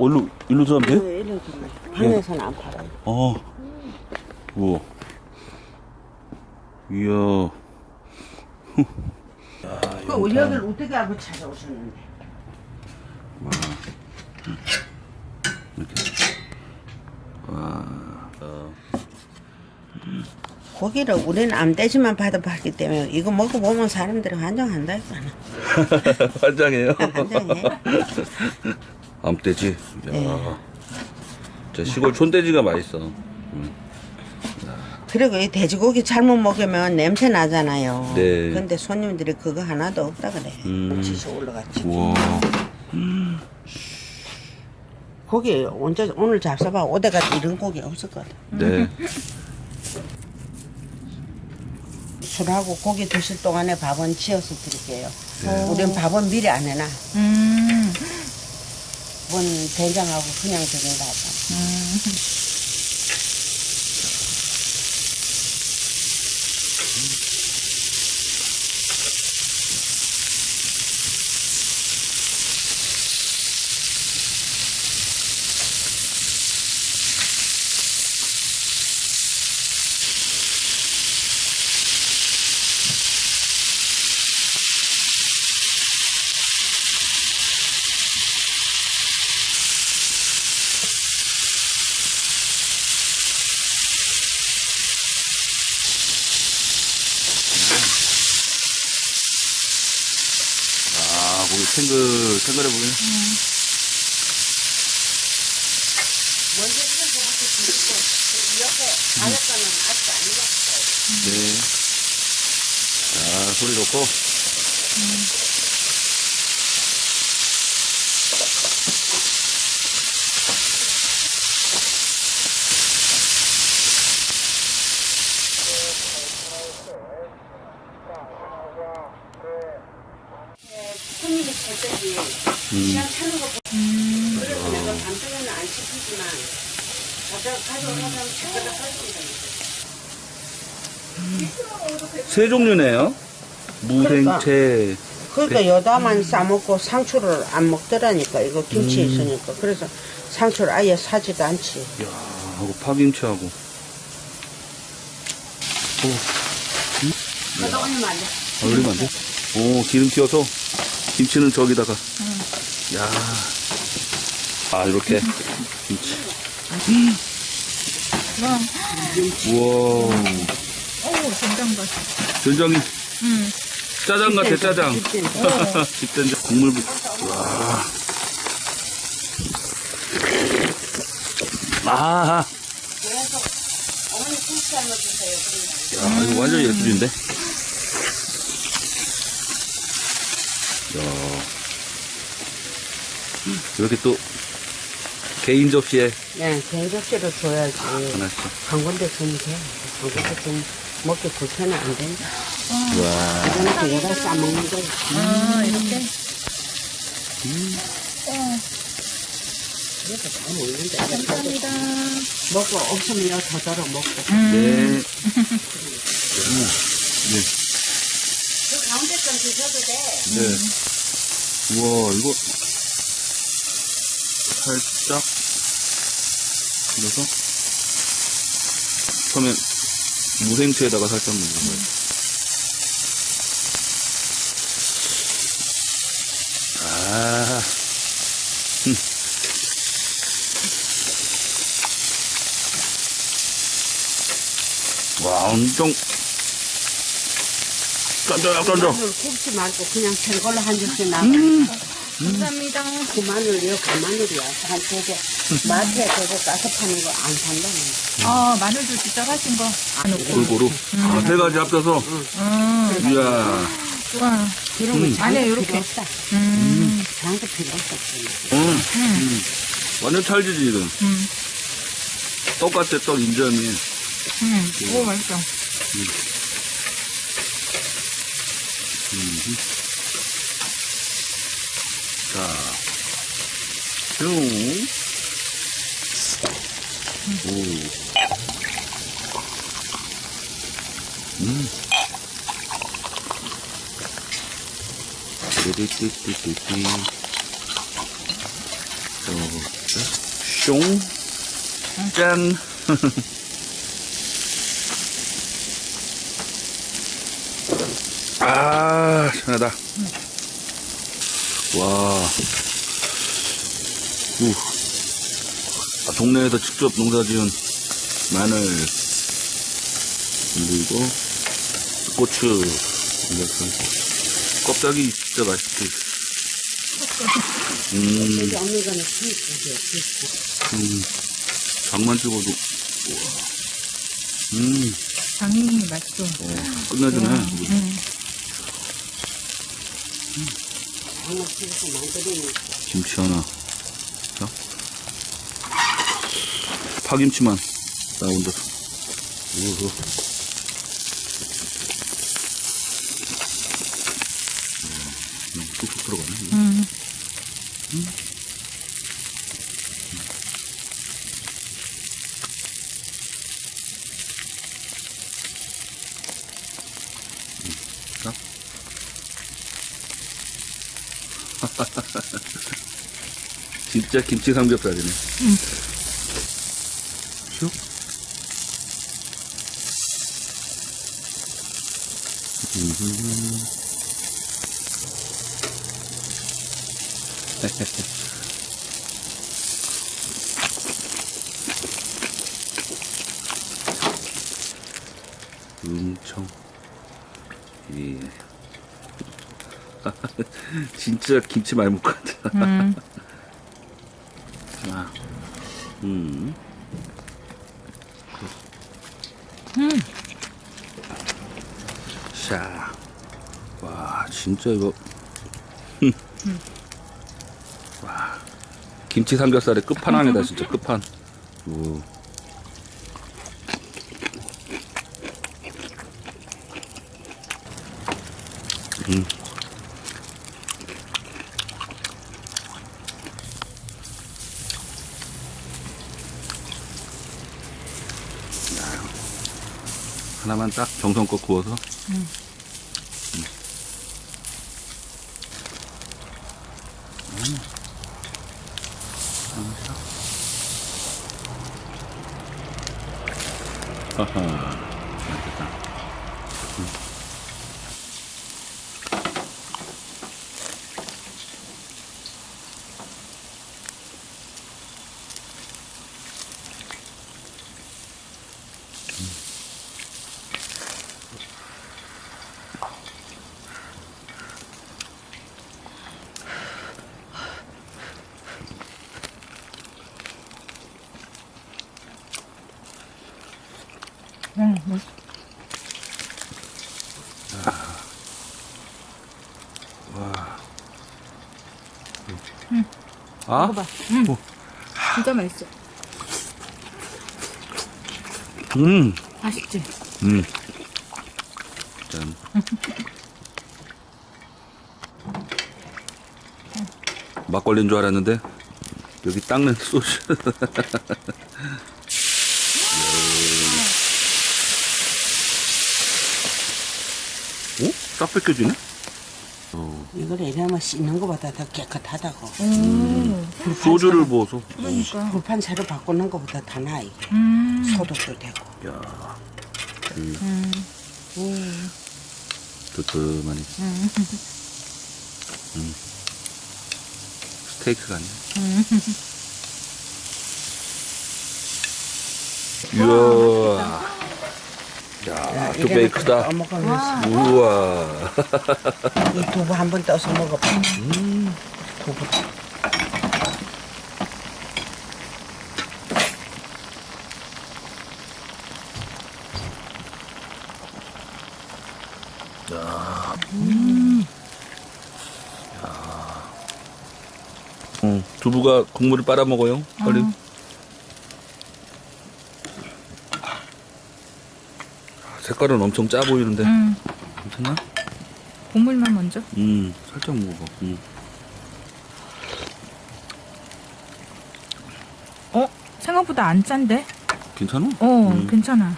네. 얼로 일로 들어가면 돼요? 네, 일로 들어요. 방에서는 안 팔아요. 어. 우와. 이야. 그 여기를 어떻게 알고 찾아오셨는데? 어. 고기를 우리는 암돼지만 받아 봤기 때문에 이거 먹어보면 사람들이 환장한다 이거는. 환장해요. 환장해. 암돼지. 야. 네. 저 시골 촌돼지가 맛있어. 그리고 이 돼지고기 잘못 먹으면 냄새 나잖아요. 네. 근데 손님들이 그거 하나도 없다 그래. 음. 지시 올라갔지. 우와. 고기 언제 오늘 잡숴봐 오대가 이런 고기 없었거든. 네. 술하고 고기 드실 동안에 밥은 지어서 드릴게요. 우린 밥은 미리 안 해놔. 음. 밥은 된장하고 그냥 드린다 하잖아. 아, 거기 탱글, 탱글해 보이네. 익었어요. 네. 자, 소리 좋고. 손님이 갈 때지 그냥 차는 거 보- 그래서 내가 밤중에는 안 시키지만 가져 가져가면 차가다 빠집니다. 세 종류네요. 무생채. 그러니까 여다만 싸먹고 상추를 안 먹더라니까 이거 김치 있으니까 그래서 상추를 아예 사지도 않지. 야 하고 파김치하고. 돼. 아, 올리면 안 돼? 오, 기름 튀어서 김치는 저기다가. 야. 아, 이렇게. 김치. 와. 우와. 오, 된장맛. 된장이 음. 짜장 같아, 짜장. 집된장. 국물 부. 와. 아. 야, 이거 완전 예술인데? 야. 이렇게 또 개인 접시에 네, 개인적으로 줘야지. 하나씩. 한 군데 주면 돼. 한 군데 좀 먹기 불편해 안 된다. 와. 이거는 그거다 싸먹는 거지. 아, 이렇게. 어, 그래서 다 먹는다. 감사합니다. 먹고 없으면 더 덜어 먹고. 네. 네. 드셔도 돼. 네. 우와, 이거 살짝 그래서 처음엔 무생채에다가 살짝 넣는 거예요. 아, 음. 와, 엄청 쫀쫀쫀쫀. 마늘 굽지 말고 그냥 생 걸로 한 접시 나. 감사합니다. 그 마늘이요, 그 마늘이야. 한두 개. 마트에 그거 가서 파는 거 안 산다는 거. 어, 마늘도 직접 하신 거. 안 넣고. 골고루. 아, 세 가지 합쳐서. 음, 이야. 좋아. 그런 거 안에 장도 요렇게. 필요 없다. 음, 장도 필요 없다. 음. 음. 완전 찰지지, 지금. 음, 똑같아, 떡 인절미. 음. 오, 맛있어. 오. 음. 띠띠띠띠띠. 뿅. 짠. 아, 시원하다. 와. 우. 아, 동네에서 직접 농사 지은 마늘, 그리고 고추. 껍데기 진짜 맛있지. 음. 음, 장만 찍어도, 우와. 음, 장이 맛있어. 어, 끝내주네. 음. 장어 집에서 만들어놓은 김치 하나. 자. 파김치만 나온다. 우후. 음, 뚝뚝 들어가네. 이거. 음. 자. 진짜 김치 삼겹살이네. 음. 슉. 음흠. 음청. 예. 진짜 김치 많이 먹고 같다. 음. 아. 음. 음. 샤. 와, 진짜 이거. 와. 김치 삼겹살의 끝판왕이다, 진짜 끝판. 오. 음. 하나만 딱 정성껏 구워서. 음. 음. 맛있어. 하 아? 먹어봐. 음. 어. 진짜 맛있어. 음, 맛있지? 음. 짠. 막걸리인 줄 알았는데 여기 닦는 소스. 오? 딱 뺏겨지네? 어, 이걸 이러면 씻는 것보다 더 깨끗하다고. 오. 소주를 부어서. 그러니까. 불판 새로 바꾸는 것보다 더 나아 이게. 음. 소독도 되고. 야, 음. 뜨뜻하니. 음. 스테이크 같네. 음. 이야. 야, 또 베이크다. 먹으면서 우와. 이 두부 한 번 떠서 먹어봐. 음. 두부. 어, 두부가 국물을 빨아먹어요. 빨리. 어. 색깔은 엄청 짜 보이는데. 음. 괜찮나? 국물만 먼저. 음, 살짝 먹어봐. 음. 어? 생각보다 안 짠데? 괜찮아? 어, 음. 괜찮아.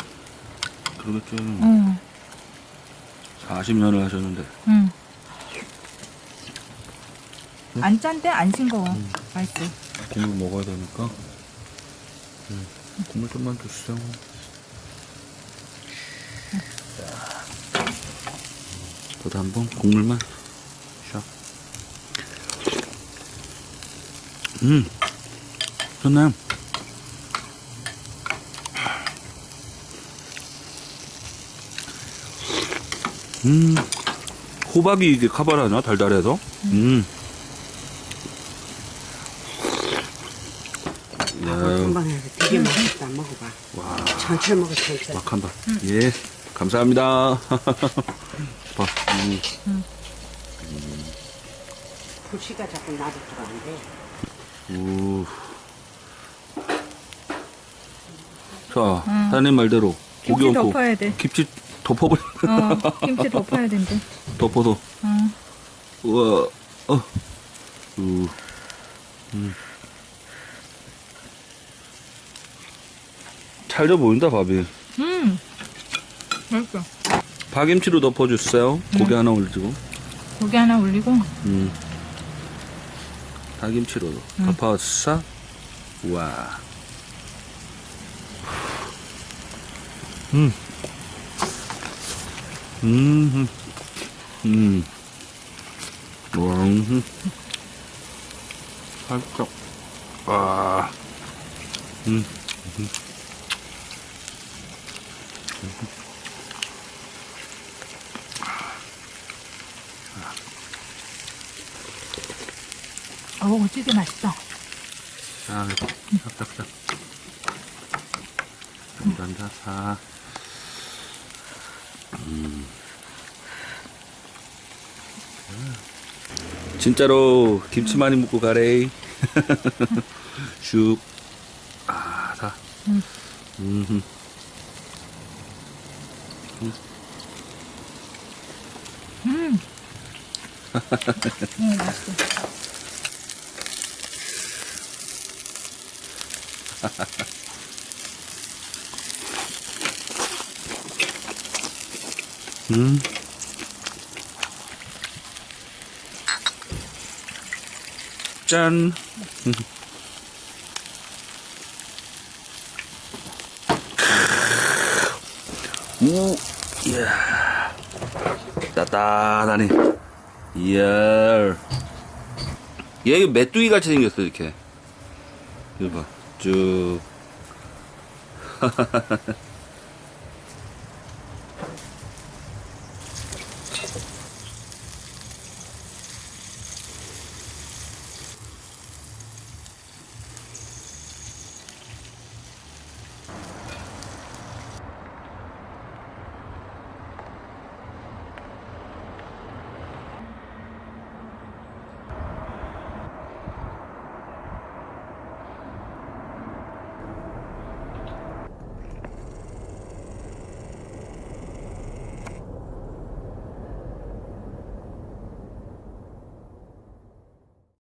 그러겠죠. 어. 40년을 하셨는데. 응. 안 짠데 안 싱거워. 맛있어. 국물 먹어야 되니까. 음, 국물 좀만 주세요. 저도 한번 국물만. 샥. 음, 좋네. 음, 호박이 이게 카바라나 달달해서. 음. 야, 금방 해서 되게 맛있다. 먹어봐. 와. 천천히 먹어, 천천히. 막한다. 예, 감사합니다. 봐, 음, 불씨가 자꾸 나를 들어간대. 우. 자, 사장님 말대로 고기 김치 얹고 덮어야 돼. 김치 덮어버리. 어, 김치 덮어야 된대. 덮어서. 어. 우와, 어, 우, 음. 찰져 보인다 밥이. 음. 맛있어. 파김치로 덮어주세요. 고기 하나 올리고. 고기 하나 올리고. 음. 닭김치로 덮어서 와. 음. 음. 음. 와. 음. 살짝. 와. 음. 어우, 찌개 맛있다. 자, 싹싹싹. 단단하다. 음. 진짜로 김치 많이 먹고 가래. 슉. 아, 다. 음. 음. 음. 음, 맛있어. 음. 짠. 우, 이야. 따뜻하네. 이야. 얘 메뚜기 같이 생겼어, 이렇게. 이거 봐. 쭉.